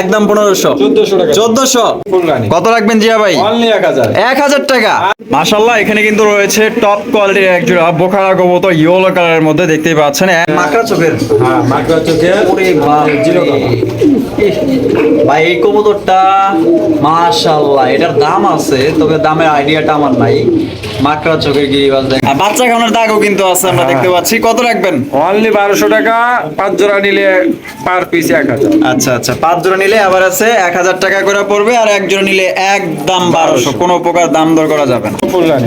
একদম পনেরোশো। চোদ্দশো কত রাখবেন জিয়া ভাই? এক হাজার। এক হাজার টাকা। মাশাল্লাহ এখানে কিন্তু রয়েছে টপ কোয়ালিটির এক জোড়া বোখারা কবুতর ইয়েলো কালারের মধ্যে দেখতেই পাচ্ছেন। মাকড়া চোখের। হ্যাঁ মাকড়া জিরো ভাই এই কবুতরটা মাশাল্লাহ এটার দাম আছে তবে দামের আইডিয়াটা আমার নাই। মাকড়া চোখের গিরিবাজ দেখ আর বাচ্চা খাওয়ানোর দাগও কিন্তু আছে আমরা দেখতে পাচ্ছি। কত রাখবেন? অনলি বারোশো টাকা পাঁচ জোড়া নিলে পার পিস এক হাজার। আচ্ছা আচ্ছা পাঁচ জোড়া নিলে আবার আছে এক হাজার টাকা করে পড়বে আর এক জোড়া নিলে একদম বারোশো। কোনো প্রকার দাম দর করা যাবে না।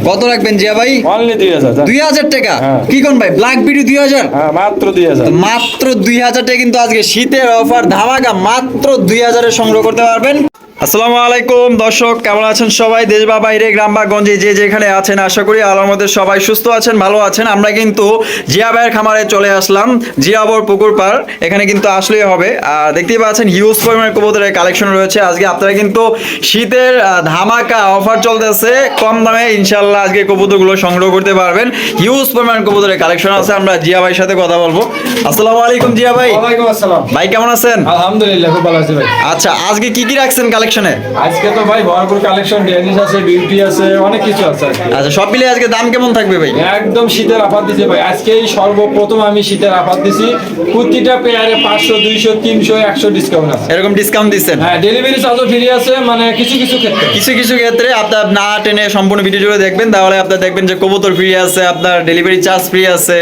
কত রাখবেন জিয়া ভাই? অনলি দুই হাজার দুই হাজার টাকা? হ্যাঁ। কি কোন ভাই ব্ল্যাক বিডি দুই হাজার? হ্যাঁ মাত্র দুই হাজার। মাত্র দুই হাজার টাকা কিন্তু আজকে শীতের অফার ধামাকা মাত্র দুই হাজারে সংগ্রহ করতে পারবেন। আসসালামু আলাইকুম দর্শক কেমন আছেন সবাই? দেশ বা বাইরে গ্রাম বা গঞ্জে যে যেখানে আছেন আশা করি মধ্যে সবাই সুস্থ আছেন ভালো আছেন। আমরা কিন্তু জিয়া ভাইয়ের খামারে চলে আসলাম জিয়াবর পুকুর পার এখানে কিন্তু আসলেই হবে। আর দেখতেই পাচ্ছেন হিউজ পরিমাণের কবুতরের কালেকশন রয়েছে। আজকে আপনারা কিন্তু শীতের ধামাকা অফার চলতেছে। কম দামে ইনশাল্লাহ আজকে কবুতরগুলো সংগ্রহ করতে পারবেন। হিউজ পরিমাণ কবুতরের কালেকশন আছে। আমরা জিয়া ভাইয়ের সাথে কথা বলব। আসসালামু আলাইকুম জিয়া ভাই। আসসালাম। ভাই কেমন আছেন? আলহামদুলিল্লাহ খুব ভালো আছি ভাই। আচ্ছা আজকে কি কি রাখছেন কালেকশনে আজকে তো ভাই ভরপুর কালেকশন ডেনিস আছে বিউটি আছে অনেক কিছু আছে আচ্ছা সব মিলিয়ে আজকে দাম কেমন থাকবে ভাই? একদম শীতের আফার দিছে ভাই। আজকেই সর্বপ্রথম আমি শীতের আফার দিছি। প্রতিটা পেয়ারে পাঁচশো দুইশো তিনশো একশো ডিসকাউন্ট আছে। এরকম ডিসকাউন্ট দিচ্ছেন? হ্যাঁ ডেলিভারি চার্জও ফ্রি আছে মানে কিছু কিছু ক্ষেত্রে। কিছু কিছু ক্ষেত্রে আপনার না টেনে সম্পূর্ণ ভিডিও জুড়ে দেখবেন তাহলে আপনার দেখবেন যে কবুতর ফ্রি আছে আপনার ডেলিভারি চার্জ ফ্রি আছে।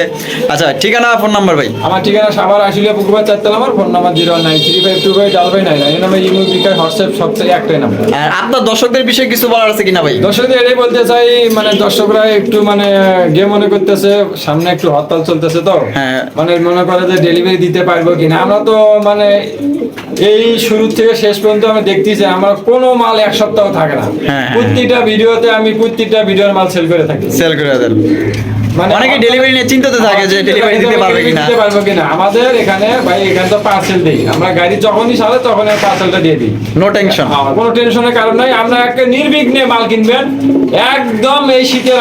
আচ্ছা ঠিকানা ফোন নাম্বার ভাই? আমার ঠিকানা সাভার আশুলিয়া পুকুরবাদ চারতলা আমার phone number zero nine three five two five ডাল ফাইভ নাইন এই নাম্বার ইমো বিকাশ হোয়াটসঅ্যাপ সবচেয়ে একটাই নাম্বার আপনার দর্শকদের বিষয়ে কিছু বলার আছে কিনা ভাই? দর্শকদের এটাই বলতে চাই মানে দর্শকরা একটু মানে গে মনে করতেছে সামনে একটু হরতাল চলতেছে তো। হ্যাঁ। মানে মনে করে যে ডেলিভারি দিতে পারব কিনা। আমরা তো মানে এই শুরু থেকে শেষ পর্যন্ত আমি দেখতেছি আমার কোনো মাল এক সপ্তাহ থাকে না। হ্যাঁ। প্রত্যেকটা ভিডিওতে আমি প্রত্যেকটা ভিডিওর মাল সেল করে থাকি। সেল করে দেন। অনেকে ডেলিভারি নিয়ে চিন্তাতে থাকে যে ডেলিভারি দিতে পারবে কিনা। দিতে পারব কিনা। আমাদের এখানে ভাই এখানে তো পার্সেল দিই। আমরা গাড়ি যখনই সারে তখন পার্সেলটা দিয়ে দিই। নো টেনশন কোনো টেনশনের কারণ নাই। আমরা একটা নির্বিঘ্নে মাল কিনবেন। একদম এই শীতের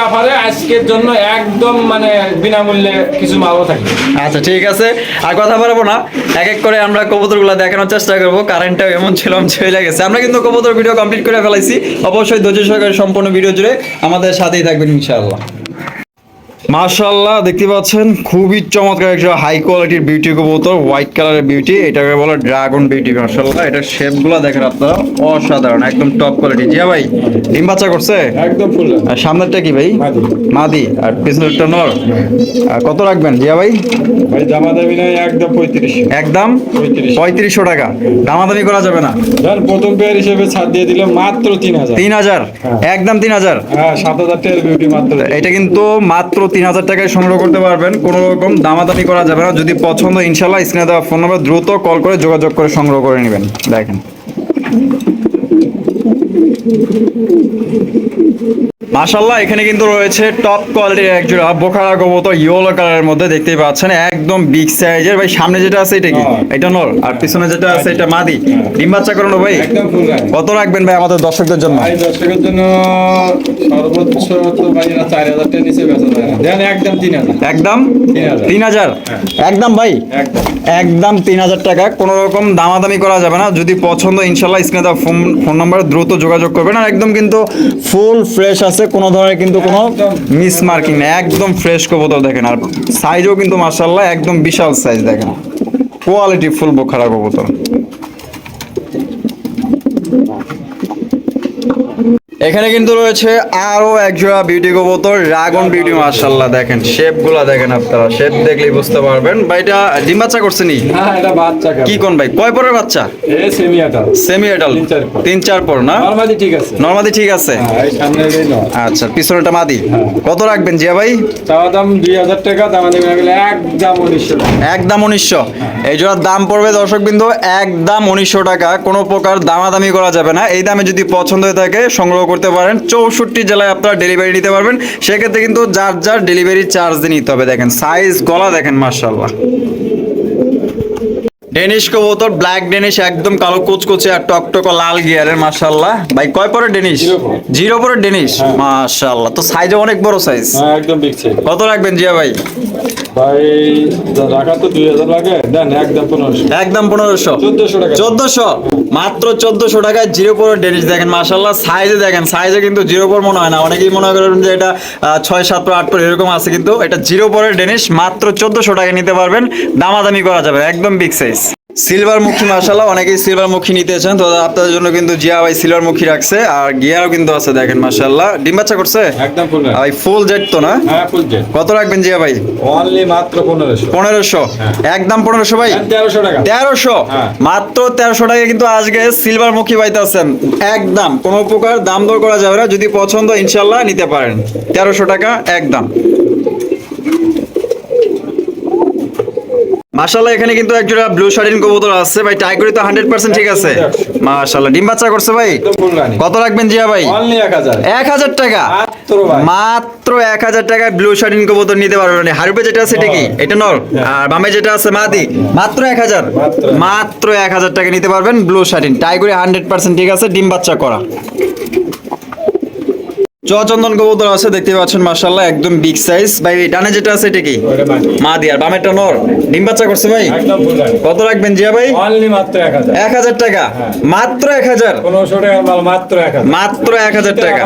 আজকের জন্য একদম মানে বিনামূল্যে কিছু মালও থাকবে। আচ্ছা ঠিক আছে। আর কথা বলব না। এক এক করে আমরা কবুতরগুলো দেখানোর চেষ্টা করব। কারেন্টটাও এমন ছিল চলে গেছে। আমরা কিন্তু কবুতর ভিডিও কমপ্লিট করে ফেলাইছি। অবশ্যই ধৈর্য সহকারে সম্পূর্ণ ভিডিও জুড়ে আমাদের সাথেই থাকবেন ইনশাআল্লাহ। মাশাল্লাহ দেখতে পাচ্ছেন? খুবই চমৎকার একটা হাই কোয়ালিটির বিউটি কবুতর হোয়াইট কালারের বিউটি এটাকে বলে ড্রাগন বিউটি মাশাল্লাহ এটার শেপগুলো দেখেন আপনারা অসাধারণ একদম টপ কোয়ালিটি জিয়া ভাই ডিম বাচ্চা করছে? একদম ফুল আর সামনেরটা কি ভাই? মাদি। আর পিছনেরটা নর। আর কত রাখবেন জিয়া ভাই? ভাই দামি নাই একদম পঁয়ত্রিশ। একদম? পঁয়ত্রিশ। পঁয়ত্রিশশো টাকা। দামাদামি করা যাবে না। ধর প্রথম পেয়ার হিসেবে ছাড় দিয়ে দিলাম মাত্র তিন হাজার। তিন হাজার? হ্যাঁ। একদম তিন হাজার? হ্যাঁ সাত হাজার টাকার বিউটি মাত্র। এটা কিন্তু মাত্র তিন হাজার টাকায় সংগ্রহ করতে পারবেন। কোনো রকম দামাদামি করা যাবে না। যদি পছন্দ ইনশাল্লাহ স্ক্রিনে দেওয়া ফোন নম্বর, দ্রুত কল করে যোগাযোগ করে সংগ্রহ করে নেবেন। দেখেন। মাশাল্লাহ এখানে কিন্তু রয়েছে টপ কোয়ালিটির এক জোড়া বোখারা কবুতর ইয়েলো কালারের মধ্যে দেখতেই পাচ্ছেন একদম বিগ সাইজের ভাই সামনে যেটা আছে এটা কি? হ্যাঁ। এটা নর। আর পিছনে যেটা আছে এটা মাদি। ডিম বাচ্চা করানো ভাই? কত রাখবেন ভাই আমাদের দর্শকদের জন্য? ভাই দর্শকের জন্য সর্বোচ্চ তো ভাই এরা চার হাজার টাকা নিচে বেচা যায়। দেন একদম তিন হাজার। একদম? তিন হাজার। তিন হাজার? একদম ভাই? একদম। একদম তিন হাজার টাকা। কোনো রকম দামাদামি করা যাবে না। যদি পছন্দ ইনশাল্লাহ স্ক্রিনে ফোন ফোন নাম্বারে দ্রুত যোগাযোগ করবেন। আর একদম কিন্তু ফুল ফ্রেশ আছে কোনো ধরনের কিন্তু কোনো মিস মার্কিং নেই। একদম ফ্রেশ কবুতর দেখেন। আর সাইজও কিন্তু মার্শাল্লাহ একদম বিশাল সাইজ দেখেন। কোয়ালিটি ফুল বোখারা কবুতর। এখানে কিন্তু রয়েছে আরও এক জোড়া বিউটি কবুতর ড্রাগন বিউটি মার্শাল্লাহ দেখেন শেপগুলা দেখেন আপনারা। শেপ দেখলেই বুঝতে পারবেন। ভাই এটা ডিম বাচ্চা করছে নি? এটা বাচ্চা কি কোন ভাই? কয় পরের বাচ্চা? এ সেমি আটা সেমি এডাল তিন চার পর। না? নরমালি ঠিক আছে। নর্মালি ঠিক আছে? হ্যাঁ আচ্ছা পিছনেটা মাদি। হ্যাঁ। কত রাখবেন জিয়া ভাই? চাওয়া দাম দুই হাজার টাকা দাম গেলে একদম উনিশশো টাকা। একদম উনিশশো। এই জোড়ার দাম পড়বে দর্শক বিন্দু একদম উনিশশো টাকা। কোনো প্রকার দামাদামি করা যাবে না। এই দামে যদি পছন্দ হয়ে থাকে সংগ্রহ করতে পারেন। চৌষট্টি জেলায় আপনারা ডেলিভারি নিতে পারবেন। সেক্ষেত্রে কিন্তু যার যার ডেলিভারি চার্জ দিয়ে নিতে হবে দেখেন। সাইজ গলা দেখেন মার্শাল্লাহ ডেনিশ কবুতর ব্ল্যাক ডেনিশ একদম কালো কুচকুচে আর টকটক লাল গিয়ারের মাশাল্লাহ ভাই কয় পরে ডেনিশ জিরো পরে। ডেনিশ মাশাল্লাহ তো সাইজে অনেক বড় সাইজ হ্যাঁ একদম বিগ সাইজ কত রাখবেন জিয়া ভাই? ভাই রাখা তো দুই হাজার লাগে। দেন একদম পনেরোশো। একদম পনেরোশো। চোদ্দশো টাকা। চোদ্দশো? মাত্র চোদ্দশো টাকায় জিরো পর ডেনিস দেখেন মাশাল্লাহ সাইজে দেখেন সাইজে কিন্তু জিরো পর মনে হয় না। অনেকেই মনে করেন যে এটা ছয়, সাত পর, আট পর এরকম আছে, কিন্তু এটা জিরো পরের ডেনিস মাত্র চোদ্দশো টাকায় নিতে পারবেন। দামাদামি করা যাবে, একদম বিগ সাইজ সিলভার মুখী মাশাল্লাহ অনেকেই সিলভার মুখী নিতে চান। তো আপনাদের জন্য কিন্তু জিয়া ভাই সিলভার মুখী রাখছে আর গিয়ারও কিন্তু আছে দেখেন মাশাল্লাহ ডিম বাচ্চা করছে? একদম ফুল ভাই ফুল জেট তো না? হ্যাঁ ফুল জেট কত রাখবেন জিয়া ভাই? অনলি মাত্র পনেরোশো। পনেরোশো। একদম পনেরোশো ভাই? তেরোশো টাকা। হ্যাঁ। মাত্র তেরোশো টাকা কিন্তু আজকে সিলভার মুখী পাইতেছেন একদম কোনো প্রকার দাম দর করা যাবে না। যদি পছন্দ ইনশাল্লাহ নিতে পারেন। তেরোশো টাকা একদম। মাশাল্লাহ এখানে কিন্তু একজোড়া ব্লু শার্টিন কবুতর আছে। ভাই টাইগরি তো হান্ড্রেড পার্সেন্ট ঠিক আছে। মাশাল্লাহ ডিম বাচ্চা করছে ভাই? কত রাখবেন জিয়া ভাই? অনলি এক হাজার। টাকা? মাত্র ভাই। মাত্র এক হাজার টাকায় ব্লু শার্টিন কবুতর নিতে পারবেন হারুপে যেটা আছে এটা কি? এটা নর? আর বামে যেটা আছে মাদি? মাত্র এক হাজার? মাত্র। এক হাজার টাকা নিতে পারবেন ব্লু শার্টিন টাইগুড়ি হান্ড্রেড পার্সেন্ট ঠিক আছে ডিম বাচ্চা করা। চচন্দন কবুতর আছে দেখতে পাচ্ছেন মার্শাল্লাহ একদম বিগ সাইজ ভাই ডানে যেটা আছে এটা কি? ওটা মাটি মাদি আর বামেরটা নর। ডিম বাচ্চা করছে ভাই? কত রাখবেন জিয়া ভাই? অনলি মাত্র এক হাজার। টাকা? মাত্র এক হাজার? পনেরোশো মাত্র এক হাজার। মাত্র এক হাজার টাকা।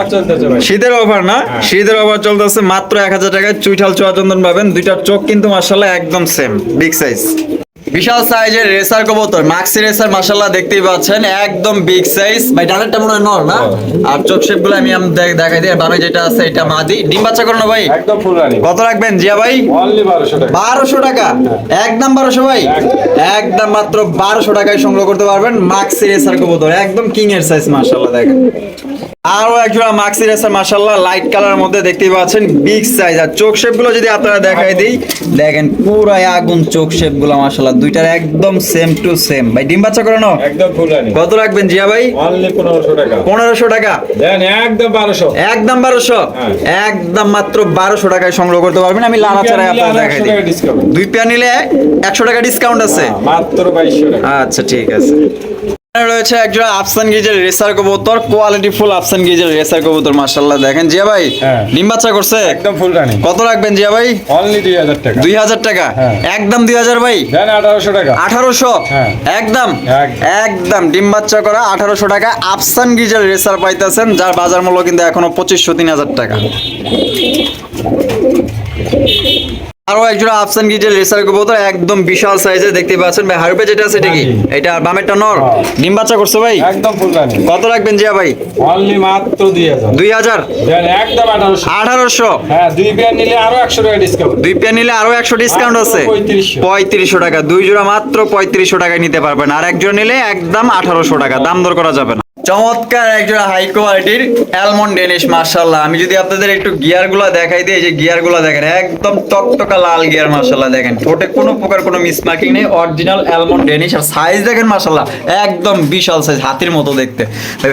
শীতের অফার না? হ্যাঁ। শীতের অফার চলতেছে মাত্র এক হাজার টাকায়। চুইঠাল চুয়াচন্দন পাবেন। দুইটার চোখ কিন্তু মার্শাল্লাহ একদম সেম বিগ সাইজ বিশাল সাইজের রেসার কবুতর মাক্সি রেসার মার্শাল্লাহ দেখতেই পাচ্ছেন একদম বিগ সাইজ ভাই ডানেরটা মনে হয় নর না? আর চোখ শেপগুলো আমি আম- দেখ- দেখাই দিই আর বামে যেটা আছে এটা মাদি। ডিম বাচ্চা করো না ভাই? একদম ফুল রানি। কত রাখবেন জিয়া ভাই? অনলি বারোশো টাকা। বারোশো টাকা। একদম বারোশো ভাই? একদম। মাত্র বারোশো টাকায় সংগ্রহ করতে পারবেন মাক্সি রেসার কবুতর। একদম কিং এর সাইজ মার্শাল্লাহ দেখেন। আরও একজোড়া মাক্সি রেসার মার্শাল্লাহ লাইট কালার মধ্যে দেখতে পাচ্ছেন বিগ সাইজ আর চোখ শেপগুলো যদি আপনারা দেখাই দিই দেখেন পুরো আগুন চোখ শেপগুলো মার্শাল্লাহ দুইটার একদম সেম টু সেম ভাই ডিম বাচ্চা করানো? একদম কত রাখবেন জিয়া ভাই? পনেরোশো টাকা। পনেরোশো টাকা। দেন একদম বারোশো। একদম বারোশো? হ্যাঁ। একদম মাত্র বারোশো টাকায় সংগ্রহ করতে পারবেন। আমি লালা ছাড়াই আপনারা দেখাই দিই। দুই পেয়ার নিলে একশো টাকা ডিসকাউন্ট আছে। মাত্র বাইশশো টাকা। আচ্ছা ঠিক আছে। রয়েছে একজোড়া আফসান গিজের রেসার কবুতর কোয়ালিটি ফুল আফসান গিজের রেসার কবুতর মাশাআল্লাহ। দেখেন জিয়া ভাই হ্যাঁ। ডিম বাচ্চা করছে? একদম ফুল রানি। কত রাখবেন জিয়া ভাই? অনলি দুই হাজার টাকা। দুই হাজার টাকা? হ্যাঁ। একদম দুই হাজার ভাই? দেন আঠারোশো টাকা। আঠারোশো? হ্যাঁ। একদম? একদম। একদম। ডিম বাচ্চা করা আঠারোশো টাকা। আফসান গিজের রেসার পাইতেছেন যার বাজার মূল্য কিন্তু এখনও পঁচিশশো তিন হাজার টাকা। আরও একজোড়া আফসান গিজের রেসার কবুতর একদম বিশাল সাইজের দেখতে পাচ্ছেন ভাই। হারুপে যেটা আছে এটা কি। এটা বামেরটা নর। ডিম বাচ্চা করছে ভাই? একদম ফুল রানি কত রাখবেন জিয়া ভাই? অনলি মাত্র দুই হাজার। দুই হাজার? দেন একদম আঠারোশো। আঠারোশো? হ্যাঁ দুই পেয়ার নিলে আরও একশো টাকা ডিসকাউন্ট দুই পেয়ার নিলে আরও একশো ডিসকাউন্ট আছে। 3500 পঁয়ত্রিশশো টাকা দুই জোড়া মাত্র পঁয়ত্রিশশো টাকায় নিতে পারবেন। আর একজন নিলে একদম আঠারোশো টাকা। দাম দর করা যাবে না। চমৎকার একজোড়া হাই কোয়ালিটির অ্যালমন্ড ডেনিশ মার্শাল্লাহ আমি যদি আপনাদের একটু গিয়ারগুলা দেখাই দিই এই যে গিয়ারগুলা দেখেন একদম টকটকা লাল গিয়ার মার্শাল্লাহ দেখেন। ঠোঁটে কোনো প্রকার কোনো মিসমার্কিং নেই অরিজিনাল অ্যালমন্ড ডেনিশ আর সাইজ দেখেন মার্শাল্লাহ একদম বিশাল সাইজ হাতির মতো দেখতে।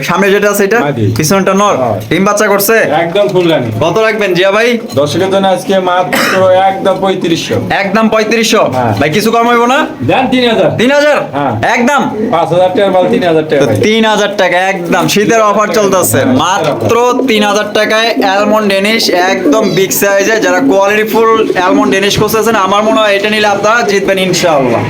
সামনে যেটা আছে এটা পিছনটা নর হ্যাঁ। ডিম বাচ্চা করছে? একদম ফুল রানি কত রাখবেন জিয়া ভাই? দর্শকের জন্য আজকে মাত্র একদম পঁয়ত্রিশশো। একদম পঁয়ত্রিশশো। হ্যাঁ। ভাই কিছু কম হইব না? দেন তিন হাজার। তিন হাজার? হ্যাঁ। একদম? পাঁচ হাজার টাকা মাল তিন হাজার টাকা তিন হাজার টাকা একদম, শীতের অফার চলতেছে। মাত্র তিন হাজার টাকায় অ্যালমন্ড ডেনিশ একদম বিগ সাইজে যারা কোয়ালিটিফুল অ্যালমন্ড ডেনিশ করতেছেন আমার মনে হয় এটা নিলে আপনারা জিতবেন ইনশাআল্লাহ।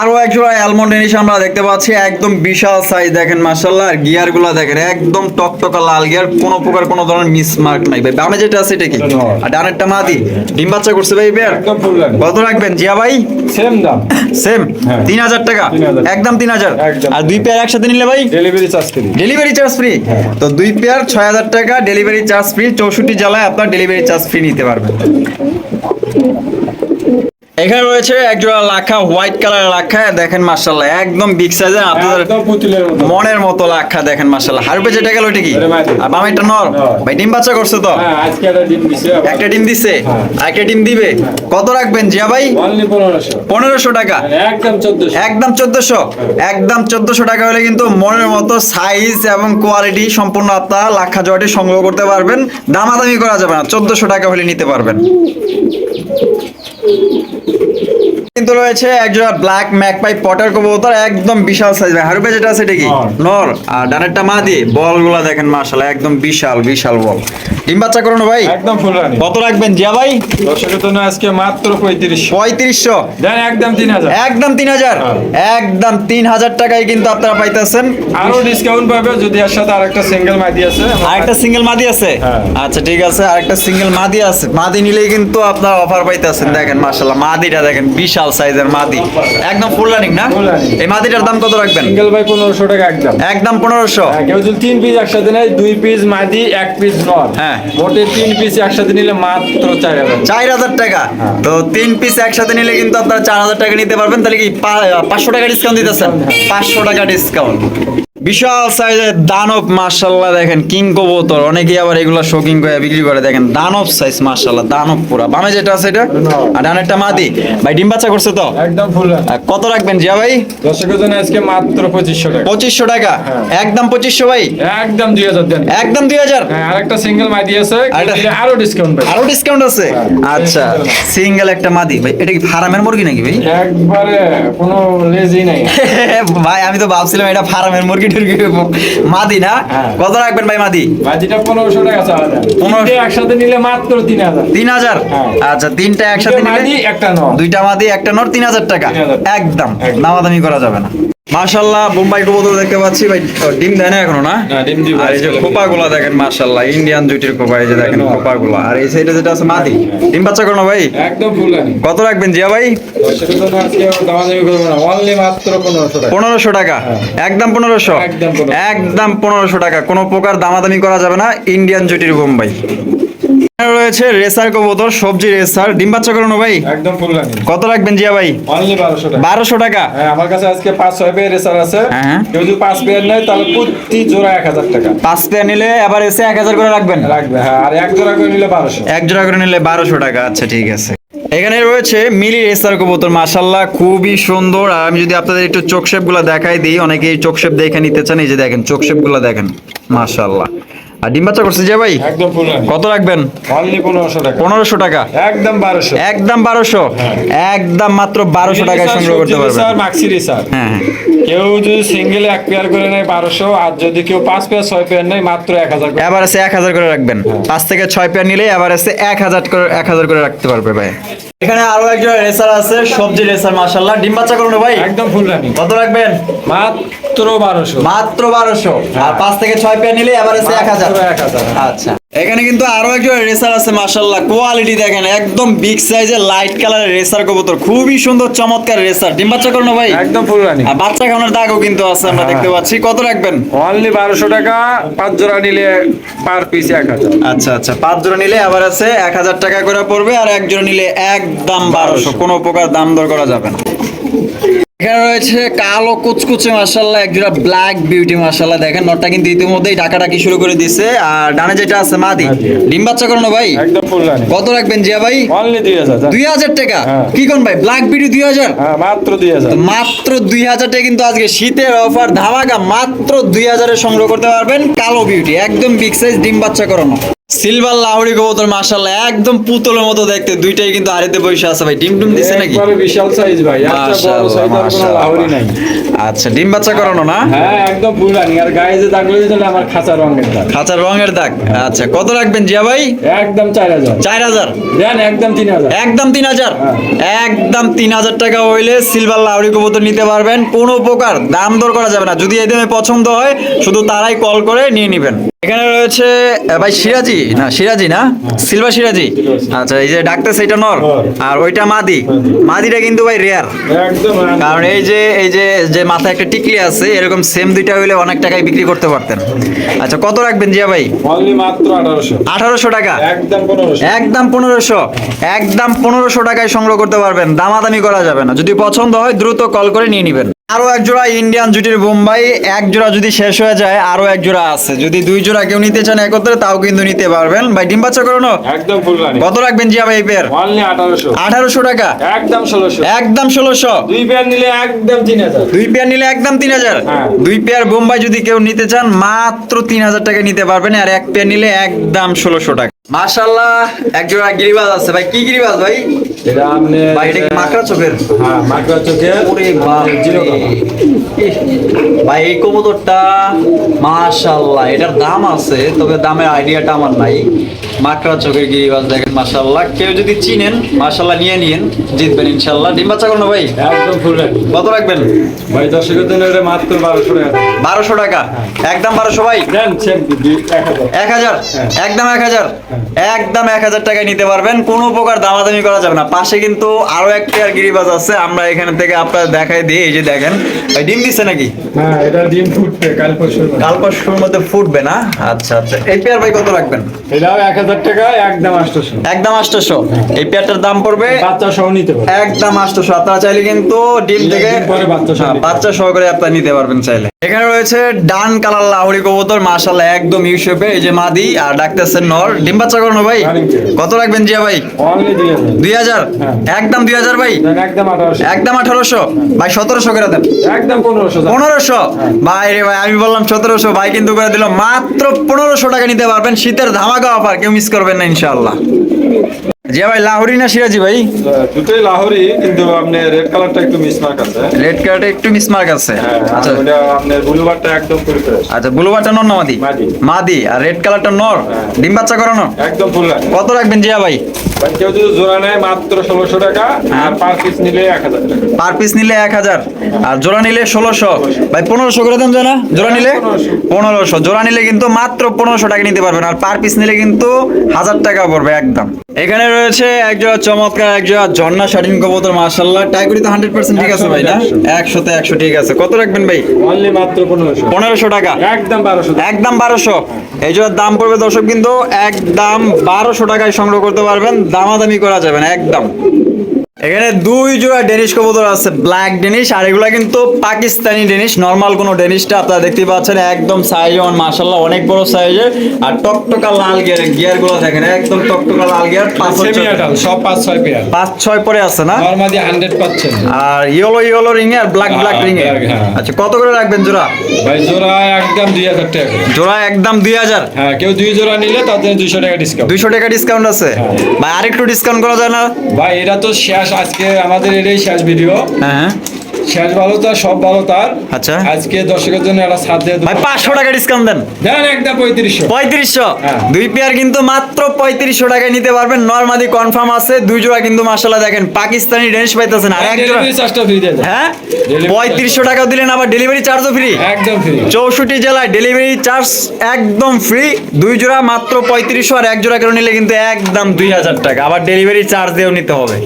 আরও একজোড়া অ্যালমন্ড ডেনিশ আমরা দেখতে পাচ্ছি একদম বিশাল সাইজ দেখেন মাশাআল্লাহ। আর গিয়ারগুলা দেখেন একদম টকটকা লাল গিয়ার কোনো প্রকার কোনো ধরনের মিস মার্ক নাই। ভাই বামে যেটা আছে এটা কি। আর ডানেরটা মাদি? ডিম বাচ্চা করছে ভাই বের একদম ফুল রানি কত রাখবেন? জিয়া ভাই? সেম দাম। সেম হ্যাঁ। তিন হাজার টাকা? একদম তিন হাজার। আর দুই পেয়ার একসাথে নিলে ভাই? Delivery charge free delivery charge free তো দুই পেয়ার ছয় হাজার টাকা ডেলিভারি চার্জ ফ্রি চৌষট্টি জেলায় আপনার ডেলিভারি চার্জ ফ্রি নিতে পারবেন। এখানে রয়েছে একজোড়া লাখা হোয়াইট কালারের লাখা দেখেন মার্শাল্লাহ একদম বিগ সাইজের আপনাদের মনের মতো লাখা দেখেন মার্শাল্লাহ হারুপে যেটা গেল ওটা কি আর বামাইটা নর। ভাই ডিম বাচ্চা করছে তো? হ্যাঁ একটা ডিম দিছে একটা ডিম হ্যাঁ। একটা ডিম দিবে? কত রাখবেন জিয়া ভাই? পনেরোশো। টাকা। একদম চোদ্দশো। একদম চোদ্দশো? টাকা হলে কিন্তু মনের মতো সাইজ এবং কোয়ালিটি সম্পূর্ণ আপনারা লাক্ষা জয়টি সংগ্রহ করতে পারবেন। দামাদামি করা যাবে না। চোদ্দশো টাকা হলে নিতে পারবেন। কিন্তু রয়েছে একজোড়া ব্ল্যাক ম্যাকপাই পটার কবুতর একদম বিশাল সাইজ ভাই। হারুপে যেটা আছে এটা কি? নর। আর ডানেরটা মা দিয়ে? বলগুলা দেখেন মাশাআল্লাহ একদম বিশাল বিশাল বল। ডিম বাচ্চা করুন ভাই? একদম ফুল রানি। কত রাখবেন? জিয়া ভাই? দর্শকের জন্য আজকে মাত্র পঁয়ত্রিশশো। পঁয়ত্রিশশো। দেন একদম তিন হাজার। একদম তিন হাজার? হ্যাঁ। একদম তিন হাজার টাকায় কিন্তু আপনারা পাইতেছেন। আরও ডিসকাউন্ট পাবে যদি এর সাথে আরেকটা সিঙ্গেল মাদি আছে। আরেকটা সিঙ্গেল মাদি আছে? হ্যাঁ। আচ্ছা ঠিক আছে আরেকটা সিঙ্গেল মাদি আছে। মাদি নিলেই কিন্তু আপনার অফার পাইতেছেন। দেখেন মাশাআল্লাহ মাদিটা দেখেন বিশাল সাইজের মাদি। একদম ফুল রানিং না? এই মাদিটার দাম কত রাখবেন? সিঙ্গেল ভাই 1500 টাকা একদম। একদম পনেরোশো? হ্যাঁ, কেউ যদি তিন পিস একসাথে নেয় দুই পিস মাদি এক পিস নর হ্যাঁ। মোটে তিন পিস একসাথে নিলে মাত্র চার হাজার। চার হাজার টাকা? হ্যাঁ। তো তিন পিস একসাথে নিলে কিন্তু আপনারা চার হাজার টাকা নিতে পারবেন। তাহলে কি পা- পাঁচশো টাকা ডিসকাউন্ট দিতেছেন? হ্যাঁ। পাঁচশো টাকা ডিসকাউন্ট বিশাল সাইজের দানব মার্শাল্লাহ দেখেন কিং কবুতর। অনেকেই আবার এগুলো শৌকিং করে বিক্রি করে। দেখেন দানব সাইজ মার্শাল্লাহ দানব পুরা। বামে যেটা আছে এটা? আর ডানেরটা মাদি। ভাই ডিম বাচ্চা করছে তো? একদম ফুল। কত রাখবেন জিয়া ভাই? দর্শকের জন্য আজকে মাত্র পঁচিশশো টাকা। পঁচিশশো টাকা? হ্যাঁ। একদম পঁচিশশো ভাই? একদম দুই হাজার দেন। একদম দুই হাজার? হ্যাঁ আরেকটা সিঙ্গেল মাদি আছে। আরও ডিসকাউন্ট পাবে আরও ডিসকাউন্ট আছে? হ্যাঁ। আচ্ছা সিঙ্গেল একটা মাদি। ভাই এটা কি ফার্মের মুরগি নাকি ভাই? একবারে কোনো লেজই নাই। ভাই আমি তো ভাবছিলাম এটা ফার্মের মুরগি। টুরগি মাদি না? হ্যাঁ। কত রাখবেন ভাই মাদি? মাদিটা পনেরোশো টাকা চাওয়া যায় একসাথে নিলে মাত্র তিন হাজার। তিন হাজার? হ্যাঁ। আচ্ছা তিনটা একসাথে দুটো নিলে একটা নর। দুইটা মাদি একটা নর তিন হাজার টাকা। একদম। একদম। দামাদামি করা যাবে না। মাশাল্লাহ বোম্বাই কবুতর দেখতে পাচ্ছি। ভাই ডিম দেয় না এখনও না? ডিম দিবে আর এই যে আজকে। খোপাগুলা দেখেন মাশাল্লাহ ইন্ডিয়ান জুটির খোপা এই যে দেখেন একদম। খোপাগুলা। আর এই সাইডে যেটা আছে মাদি। ডিম বাচ্চা করো ভাই? একদম ফুল কত রাখবেন জিয়া ভাই? পনেরোশো টাকা। হ্যাঁ। একদম পনেরোশো। একদম পনেরোশো টাকা। কোনো প্রকার দামাদামি করা যাবে না ইন্ডিয়ান জুটির বোম্বাই। রয়েছে রেসার কবুতর সবজি রেসার। ডিম বাচ্চা করানো ভাই? একদম ফুল কত রাখবেন জিয়া ভাই? অনলি টাকা। হ্যাঁ আমার কাছে আজকে পেয়ার রেসার আছে। হ্যাঁ। কেউ যদি পেয়ার নেয় তাহলে প্রতি জোড়া এক হাজার টাকা। পাঁচ পেয়ার নিলে আবার এসে এক হাজার করে রাখবেন? রাখবে হ্যাঁ আর এক জোড়া করে নিলে বারোশো। এক জোড়া করে নিলে টাকা আচ্ছা ঠিক আছে। এখানে রয়েছে মিলি রেসার কবুতর মাশাল্লাহ খুবই সুন্দর। আর আমি যদি আপনাদের একটু চোখ শেপগুলা দেখাই দিই অনেকে চোখ শেপ দেখে নিতে চান এই যে দেখেন চোখ শেপগুলা দেখেন মাশাল্লাহ আর ডিম বাচ্চা করছে যে ভাই? একদম কত রাখবেন? অনলি পনেরোশো টাকা। পনেরোশো টাকা। একদম বারোশো। একদম বারোশো? একদম মাত্র বারোশো টাকায় সংগ্রহ করতে পারবেন। স্যার মাক্সি রেসার হ্যাঁ হ্যাঁ। কেউ যদি সিঙ্গেল এক পেয়ার করে নেয় বারোশো আর যদি কেউ পাঁচ পেয়ার ছয় পেয়ার নেয় মাত্র এক হাজার করে। এভারেজে রাখবেন। পাঁচ থেকে ছয় পেয়ার নিলে এভারেজে এক হাজার করে এক হাজার করে রাখতে পারবে ভাই। এখানে আরও একজন রেসার আছে সবজি রেসার মাশাল্লাহ ডিম বাচ্চা করুন ভাই। একদম ফুল রানি কত রাখবেন? মাত্র বারোশো। মাত্র বারোশো। আর পাঁচ থেকে ছয় পেয়ার নিলে এভারেজে মাত্র এক হাজার। আচ্ছা। এখানে কিন্তু আরও একজন রেসার আছে মাশাল্লাহ কোয়ালিটি দেখেন একদম বিগ সাইজের লাইট কালারের রেসার কবুতর। খুবই সুন্দর চমৎকার রেসার ডিম বাচ্চা করুন ভাই? একদম ফুল রানি আর বাচ্চা খাওয়ানোর দাগও কিন্তু আছে আমরা হ্যাঁ। দেখতে পাচ্ছি। কত রাখবেন? অনলি বারোশো টাকা পাঁচ জোড়া নিলে পার পিস এক হাজার। আচ্ছা আচ্ছা। পাঁচ জোড়া নিলে আবার আছে এক হাজার টাকা করে পড়বে আর এক জোড়া নিলে একদম বারোশো। কোনো প্রকার দাম দর করা যাবে না। এখানে রয়েছে কালো কুচকুচে মাসাল্লাহ এক জোড়া ব্ল্যাক বিউটি মাসাল্লাহ দেখেন নটটা কিন্তু ইতিমধ্যেই শুরু করে দিছে আর ডানে যেটা আছে মাদি। মাদি। ডিম বাচ্চা করানো ভাই? কত রাখবেন জিয়া ভাই? দুই হাজার টাকা? হ্যাঁ। কি কোন ভাই ব্ল্যাক বিউটি দুই হাজার? হ্যাঁ মাত্র দুই হাজার। মাত্র দুই হাজার টাকা কিন্তু আজকে শীতের অফার ধামাকা মাত্র দুই হাজারে সংগ্রহ করতে পারবেন কালো বিউটি একদম বিগ সাইজ ডিম বাচ্চা করানো। সিলভার লাহড়ি কবুতর মাশাল্লাহ একদম পুতুলের মতো দেখতে। দুইটাই কিন্তু আড়িতে বসে আছে ভাই। ডিম টুম দিছে নাকি? একবারে বিশাল সাইজ ভাই। মাশাআল্লাহ, মাশাআল্লাহ। লাহরি নাই। আচ্ছা ডিম বাচ্চা করানো না? হ্যাঁ একদম রানি। আর গায়ে যে দাগ লেগেছিল আমার খাঁচা রঙের দাগ। খাঁচার রঙের দাগ। আচ্ছা কত রাখবেন জিয়া ভাই? একদম চার হাজার। চার হাজার? দেন একদম তিন হাজার। একদম তিন হাজার? একদম তিন হাজার টাকা হইলে সিলভার লাউরি কবুতর নিতে পারবেন। কোনো প্রকার দাম দর করা যাবে না। যদি এই দামে পছন্দ হয় শুধু তারাই কল করে নিয়ে নেবেন। এখানে রয়েছে ভাই সিরাজি। না সিরাজি না? সিলভার সিরাজি? আচ্ছা এই যে ডাক্তার সেইটা নর। আর ওইটা মাদি। মাদিটা কিন্তু ভাই রেয়ার কারণ এই যে এই যে যে মাথায় একটা টিকলি আছে এরকম সেম দুইটা হইলে অনেক টাকায় বিক্রি করতে পারতেন। আচ্ছা কত রাখবেন জিয়া ভাই? আঠারোশো। টাকা? একদম পনেরোশো। একদম পনেরোশো? টাকায় সংগ্রহ করতে পারবেন। দামাদামি করা যাবে না। যদি পছন্দ হয় দ্রুত কল করে নিয়ে নেবেন। আরও এক জোড়া ইন্ডিয়ান জুটির বোম্বাই এক জোড়া যদি শেষ হয়ে যায় আরও এক জোড়া আছে। যদি দুই জোড়া কেউ নিতে চান একত্রে তাও কিন্তু নিতে পারবেন। ভাই ডিম বাচ্চা করানো একদম ফুল রানি কত রাখবেন জিয়া ভাই এই পেয়ার আঠারোশো। টাকা? একদম ষোলোশো। একদম ষোলোশো? দুই পেয়ার নিলে একদম তিন হাজার। দুই পেয়ার নিলে একদম তিন হাজার? হ্যাঁ। দুই পেয়ার বোম্বাই যদি কেউ নিতে চান মাত্র তিন হাজার টাকা নিতে পারবেন। আর এক পেয়ার নিলে একদম ষোলোশো টাকা। মাশাল্লাহ একজোড়া গিরিবাজ আছে। ভাই কি গিরিবাজ ভাই? এটা আপনি ভাই এটা কি মাকড়া চোখের? হ্যাঁ মাকড়া চোখের ওরে বাপ জিরো ভাই এই কবুতরটা মাশাল্লাহ এটার দাম আছে তবে দামের আইডিয়াটা আমার নাই। মাকড়া চোখের গিরিবাজ দেখেন মাশাল্লাহ কেউ যদি চিনেন মাশাল্লাহ নিয়ে নিন জিতবেন ইনশাল্লাহ ডিম বাচ্চা করুন ভাই? একদম ফুল কত রাখবেন? ভাই দর্শকের জন্য এটা মাত্র বারোশো টাকা। বারোশো টাকা? একদম বারোশো ভাই? এক হাজার। এক একদম এক হাজার? একদম এক হাজার টাকায় নিতে পারবেন। কোনো প্রকার দামাদামি করা যাবে না। পাশে কিন্তু আরও এক পেয়ার গিরিবাজ আছে। আমরা এখান থেকে আপনার দেখাই দিই। এই যে দেখেন ভাই ডিম দিচ্ছে নাকি? হ্যাঁ এটা ডিম ফুটবে কাল পরশু কাল পরশুর মধ্যে ফুটবে না? আচ্ছা আচ্ছা। এই পেয়ার ভাই কত রাখবেন? এটাও এক হাজার টাকা একদম আটশোশো। একদম আটশোশো। এই পেয়ারটার দাম পড়বে বাচ্চা সহ নিতে পারবে। একদম আটশোশো। আপনারা চাইলে কিন্তু ডিম থেকে বাচ্চা সহ হ্যাঁ, সহকারে আপনারা নিতে পারবেন চাইলে। এখানে রয়েছে ডান কালার লাহরি কবুতর মাশাল্লাহ একদম ইউসেপে এই যে মাদি আর ডাকতেছেন নর। ডিম বাচ্চা করুন ভাই? কত রাখবেন জিয়া ভাই? দুই হাজার। হ্যাঁ। একদম দুই হাজার ভাই? একদম আঠারোশো। একদম আঠারোশো? ভাই সতেরোশো করে দেন। একদম পনেরোশো ভাই রে ভাই আমি বললাম সতেরোশো। ভাই কিন্তু করে দিল মাত্র পনেরোশো টাকা নিতে পারবেন। শীতের ধামাকা অফার কেউ মিস করবেন না ইনশাআল্লাহ। জি ভাই লাহোরি না সিরাজি ভাই? দুটোই লাহোরি কিন্তু আপনার রেড কালারটা একটু মিসমার্ক আছে। রেড কার্ডে একটু মিসমার্ক আছে। হ্যাঁ আচ্ছা। আর ওটা আপনার ব্লুবারটা একদম ফুল ফ্রেশ আচ্ছা ব্লু বারটা নর না মাদি? আর রেড কালারটা নর? হ্যাঁ। ডিম বাচ্চা করানো? একদম ফুল কত রাখবেন জিয়া ভাই? কেউ যদি জোড়া নেয় মাত্র ষোলোশো টাকা আর পার পিস নিলে এক হাজার পার পিস নিলে এক হাজার আর জোড়া নিলে ষোলোশো। ভাই পনেরোশো করে দেন জানা জোড়া নিলে? পনেরোশো। জোড়া নিলে কিন্তু মাত্র পনেরোশো টাকা নিতে পারবেন আর পার পিস নিলে কিন্তু হাজার টাকা পড়বে একদম। এখানে রয়েছে একজোড়া চমৎকার একজোড়া ঝর্ণা শাড়িন কবুতর মার্শাল্লাহ টাইগুড়ি তো হান্ড্রেড পার্সেন্ট ঠিক আছে ভাই না? একশোতে একশো। ঠিক আছে। কত রাখবেন ভাই? অনলি মাত্র পনেরোশো। পনেরোশো টাকা। একদম বারোশো। একদম বারোশো। এই জোড়ার দাম পড়বে দর্শক কিন্তু একদম বারোশো টাকায় সংগ্রহ করতে পারবেন। দামাদামি করা যাবে না একদম। এখানে দুই জোড়া ডেনিশ কবুতর আছে ব্ল্যাক ডেনিশ আর এগুলা কিন্তু পাকিস্তানি ডেনিশ নর্মাল কোনো ডেনিশটা আপনারা দেখতে পাচ্ছেন একদম সাইজ যেমন মাসাল্লাহ অনেক বড় সাইজের আর টকটকা লাল গিয়ার গিয়ারগুলো দেখেন একদম টকটকা লাল গিয়ার পাঁচ আটাল সব পাঁচ ছয় পেয়ার। পাঁচ ছয় পরে আছে না? নর্মাদি হান্ড্রেড পাচ্ছেন। আর ইয়েলো ইয়েলো রিং আর ব্ল্যাক ব্ল্যাক রিং এ? হ্যাঁ। আচ্ছা কত করে রাখবেন জোড়া? ভাই জোড়া একদম দুই হাজার টাকা জোড়া একদম দুই হাজার? হ্যাঁ কেউ দুই জোড়া নিলে তাদের দুইশো টাকা ডিসকাউন্ট দুইশো টাকা ডিসকাউন্ট আছে? হ্যাঁ। ভাই আরেকটু ডিসকাউন্ট করা যায় না? ভাই এটা তো শেষ আজকে আমাদের এটাই শেষ ভিডিও হ্যাঁ। শেষ ভালো তার সব ভালো তার। আচ্ছা। আজকে দর্শকের জন্য একটা দিয়ে ভাই পাঁচশো টাকা ডিসকাউন্ট দেন। দেন একদম পঁয়ত্রিশশো। পঁয়ত্রিশশো। হ্যাঁ। দুই পেয়ার কিন্তু মাত্র পঁয়ত্রিশশো টাকায় নিতে পারবেন। নর্মালি কনফার্ম আছে দুই জোড়া কিন্তু মাসাল্লাহ দেখেন পাকিস্তানি পাইতেছেন। আর এক জোড়া। হ্যাঁ? পঁয়ত্রিশশো টাকা দিলেন আবার ডেলিভারি চার্জও ফ্রি একদম ফ্রি চৌষট্টি জেলায় ডেলিভারি চার্জ একদম ফ্রি দুই জোড়া মাত্র পঁয়ত্রিশশো আর এক জোড়া করে নিলে কিন্তু একদম দুই হাজার টাকা। আবার ডেলিভারি চার্জ দিয়েও নিতে হবে।